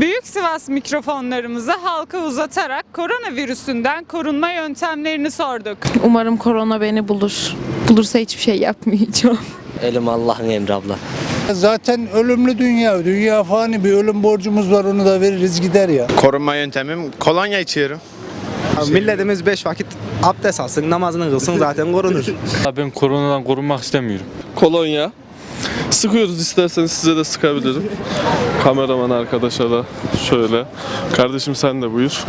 Büyük Sivas mikrofonlarımızı halka uzatarak koronavirüsünden korunma yöntemlerini sorduk. Umarım korona beni bulur. Bulursa hiçbir şey yapmayacağım. Elim Allah'ın emri abla. Zaten ölümlü dünya. Dünya fani bir ölüm borcumuz var onu da veririz gider ya. Korunma yöntemim kolonya içiyorum. Milletimiz beş vakit abdest alsın, namazını kılsın zaten korunur. Ben koronadan korunmak istemiyorum. kolonya. Sıkıyoruz isterseniz size de sıkabilirim. Kameraman arkadaşa da şöyle. Kardeşim sen de buyur.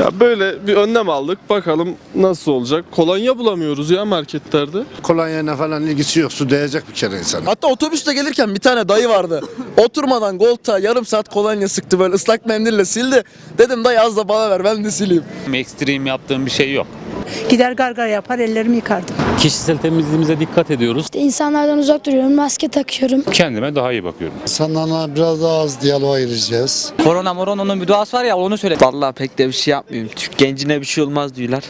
Ya böyle bir önlem aldık. Bakalım nasıl olacak. Kolonya bulamıyoruz ya marketlerde. Kolonyayla falan ilgisi yok. Su değecek bir kere insan. Hatta otobüste gelirken bir tane dayı vardı. Oturmadan koltuğa yarım saat kolonya sıktı böyle ıslak mendille sildi. Dedim dayı az da bana ver ben de sileyim. Ekstrem yaptığım bir şey yok. Gider gargar yapar ellerimi yıkardım. Kişisel temizliğimize dikkat ediyoruz. İnsanlardan uzak duruyorum, maske takıyorum. Kendime daha iyi bakıyorum. İnsanlarla biraz daha az diyaloğa gireceğiz. Korona morononun bir duası var ya onu söyle. Vallahi pek de bir şey yapmıyorum. Türk gencine bir şey olmaz diyorlar.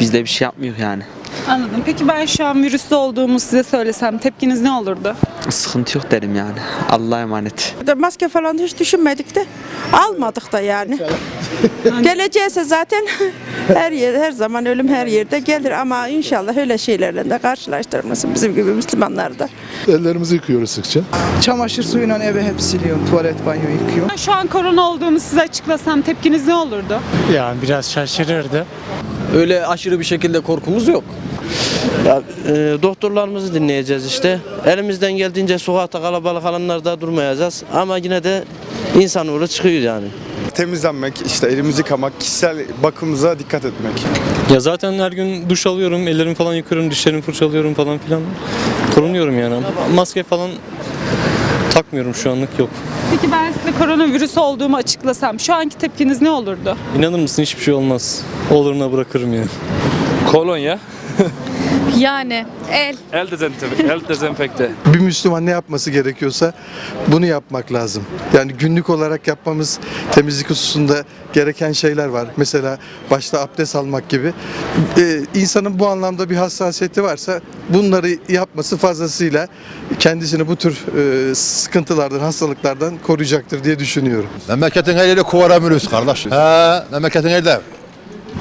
Biz de bir şey yapmıyor yani. Anladım. Peki ben şu an virüste olduğumu size söylesem tepkiniz ne olurdu? Sıkıntı yok derim yani. Allah'a emanet. Maske falan hiç düşünmedik de almadık da yani. Geleceğse zaten her yer her zaman ölüm her yerde gelir ama inşallah öyle şeylerle de karşılaştırmasın bizim gibi Müslümanlar da. Ellerimizi yıkıyoruz sıkça. Çamaşır suyuyla eve hep siliyorum, tuvalet banyo yıkıyorum. Şu an korona olduğumu size açıklasam tepkiniz ne olurdu? Yani biraz şaşırırdı. Öyle aşırı bir şekilde korkumuz yok. Ya, e, doktorlarımızı dinleyeceğiz işte. Elimizden geldiğince sokakta kalabalık alanlarda durmayacağız. Ama yine de insan uğru çıkıyor yani. Temizlenmek, işte elimizi yıkamak, kişisel bakımımıza dikkat etmek. Ya zaten her gün duş alıyorum, ellerimi falan yıkıyorum, dişlerimi fırçalıyorum falan filan. Korunuyorum yani. Maske falan takmıyorum şu anlık yok. Peki ben size koronavirüs olduğumu açıklasam şu anki tepkiniz ne olurdu? İnanır mısın hiçbir şey olmaz. Oluruna bırakırım yani. Kolonya. Yani el. El dezenfekte. El dezenfekte. Bir Müslüman ne yapması gerekiyorsa bunu yapmak lazım. Yani günlük olarak yapmamız temizlik hususunda gereken şeyler var. Mesela başta abdest almak gibi. Ee, insanın bu anlamda bir hassasiyeti varsa bunları yapması fazlasıyla kendisini bu tür e, sıkıntılardan, hastalıklardan koruyacaktır diye düşünüyorum. Memleketin her yeri kovaramıyoruz kardeş. He, memleketin her yeri.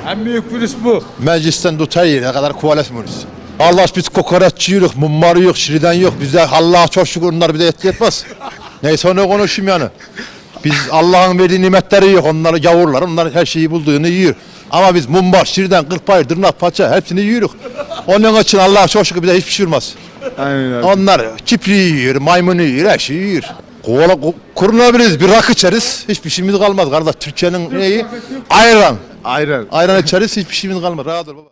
En büyük virüs bu. Meclisten tut her yere kadar kovalaşmıyoruz. Allah biz kokoreç yiyoruz, mumbar yok, şiriden yok. Bize Allah'a çok şükür onlar bize etki etmez. Neyse onu konuşayım yani. Biz Allah'ın verdiği nimetleri yok. Onları gavurlar, onlar her şeyi bulduğunu yiyor. Ama biz mumbar, şiriden, kırpayır, tırnak, paça hepsini yiyoruz. Onun için Allah'a çok şükür bize hiçbir şey olmaz. Aynen Onlar kipriği yiyor, maymunu yiyor, her şeyi yiyor. Kovala, korunabiliriz, bir rakı içeriz. Hiçbir şeyimiz kalmaz kardeş. Türkiye'nin neyi? Ayran. Aynen. Ayran içeriz, hiçbir şeyimiz kalmaz. Rahat ol baba.